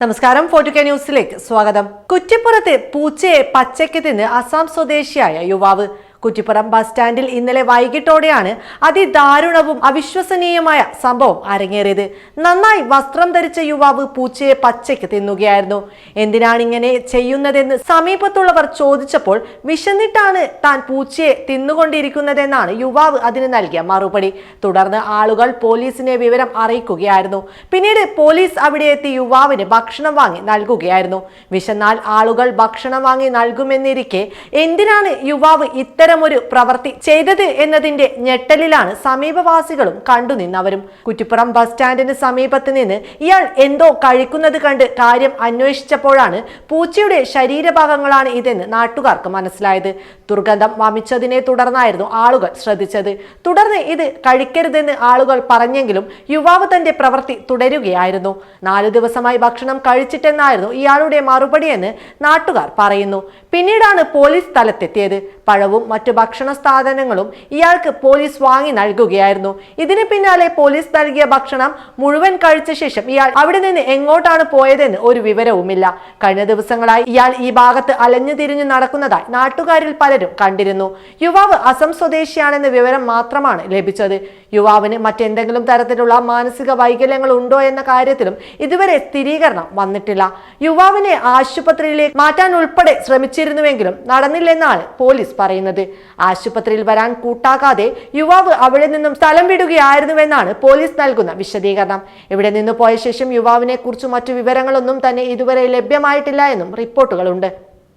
നമസ്കാരം ഫോർട്ടു കെ ന്യൂസിലേക്ക് സ്വാഗതം. കുറ്റിപ്പുറത്ത് പൂച്ചയെ പച്ചയ്ക്ക് തിന്ന് അസാം സ്വദേശിയായ യുവാവ് കുറ്റിപ്പുറം ബസ് സ്റ്റാൻഡിൽ ഇന്നലെ വൈകിട്ടോടെയാണ് അതിദാരുണവും അവിശ്വസനീയമായ സംഭവം അരങ്ങേറിയത്. നന്നായി വസ്ത്രം ധരിച്ച യുവാവ് പൂച്ചയെ പച്ചയ്ക്ക് തിന്നുകയായിരുന്നു. എന്തിനാണ് ഇങ്ങനെ ചെയ്യുന്നതെന്ന് സമീപത്തുള്ളവർ ചോദിച്ചപ്പോൾ വിശന്നിട്ടാണ് താൻ പൂച്ചയെ തിന്നുകൊണ്ടിരിക്കുന്നതെന്നാണ് യുവാവ് അതിന് നൽകിയ മറുപടി. തുടർന്ന് ആളുകൾ പോലീസിനെ വിവരം അറിയിക്കുകയായിരുന്നു. പിന്നീട് പോലീസ് അവിടെ എത്തി യുവാവിന് ഭക്ഷണം വാങ്ങി നൽകുകയായിരുന്നു. വിശന്നാൽ ആളുകൾ ഭക്ഷണം വാങ്ങി നൽകുമെന്നിരിക്കെ എന്തിനാണ് യുവാവ് ഇത്തരമൊരു പ്രവൃത്തി ചെയ്തത് എന്നതിന്റെ ഞെട്ടലിലാണ് സമീപവാസികളും കണ്ടുനിന്നവരും കുറ്റിപ്പുറം ബസ് സ്റ്റാൻഡിന് സമീപത്ത് നിന്ന് ഇയാൾ എന്തോ കഴിക്കുന്നത് കണ്ട് കാര്യം അന്വേഷിച്ചപ്പോഴാണ് പൂച്ചയുടെ ശരീരഭാഗങ്ങളാണ് ഇതെന്ന് നാട്ടുകാർക്ക് മനസ്സിലായത്. ദുർഗന്ധം വമിച്ചതിനെ തുടർന്നായിരുന്നു ആളുകൾ ശ്രദ്ധിച്ചത്. തുടർന്ന് ഇത് കഴിക്കരുതെന്ന് ആളുകൾ പറഞ്ഞെങ്കിലും യുവാവ് തന്റെ പ്രവൃത്തി തുടരുകയായിരുന്നു. നാലു ദിവസമായി ഭക്ഷണം കഴിച്ചിട്ടെന്നായിരുന്നു ഇയാളുടെ മറുപടിയെന്ന് നാട്ടുകാർ പറയുന്നു. പിന്നീടാണ് പോലീസ് സ്ഥലത്തെത്തിയത്. പഴവും മറ്റു ഭക്ഷണ സാധനങ്ങളും ഇയാൾക്ക് പോലീസ് വാങ്ങി നൽകുകയായിരുന്നു. ഇതിന് പിന്നാലെ പോലീസ് നൽകിയ ഭക്ഷണം മുഴുവൻ കഴിച്ച ശേഷം ഇയാൾ അവിടെ നിന്ന് എങ്ങോട്ടാണ് പോയതെന്ന് ഒരു വിവരവുമില്ല. കഴിഞ്ഞ ദിവസങ്ങളായി ഇയാൾ ഈ ഭാഗത്ത് അലഞ്ഞു തിരിഞ്ഞു നടക്കുന്നതായി നാട്ടുകാരിൽ പലരും കണ്ടിരുന്നു. യുവാവ് അസം സ്വദേശിയാണെന്ന വിവരം മാത്രമാണ് ലഭിച്ചത്. യുവാവിന് മറ്റെന്തെങ്കിലും തരത്തിലുള്ള മാനസിക വൈകല്യങ്ങൾ ഉണ്ടോ എന്ന കാര്യത്തിലും ഇതുവരെ സ്ഥിരീകരണം വന്നിട്ടില്ല. യുവാവിനെ ആശുപത്രിയിലേക്ക് മാറ്റാൻ ഉൾപ്പെടെ ശ്രമിച്ചിരുന്നുവെങ്കിലും നടന്നില്ലെന്നാണ് പോലീസ് പറയുന്നത്. ആശുപത്രിയിൽ വരാൻ കൂട്ടാക്കാതെ യുവാവ് അവിടെ നിന്നും സ്ഥലം വിടുകയായിരുന്നുവെന്നാണ് പോലീസ് നൽകുന്ന വിശദീകരണം. ഇവിടെ നിന്ന് പോയ ശേഷം യുവാവിനെ കുറിച്ച് മറ്റു വിവരങ്ങളൊന്നും തന്നെ ഇതുവരെ ലഭ്യമായിട്ടില്ല എന്നും റിപ്പോർട്ടുകളുണ്ട്.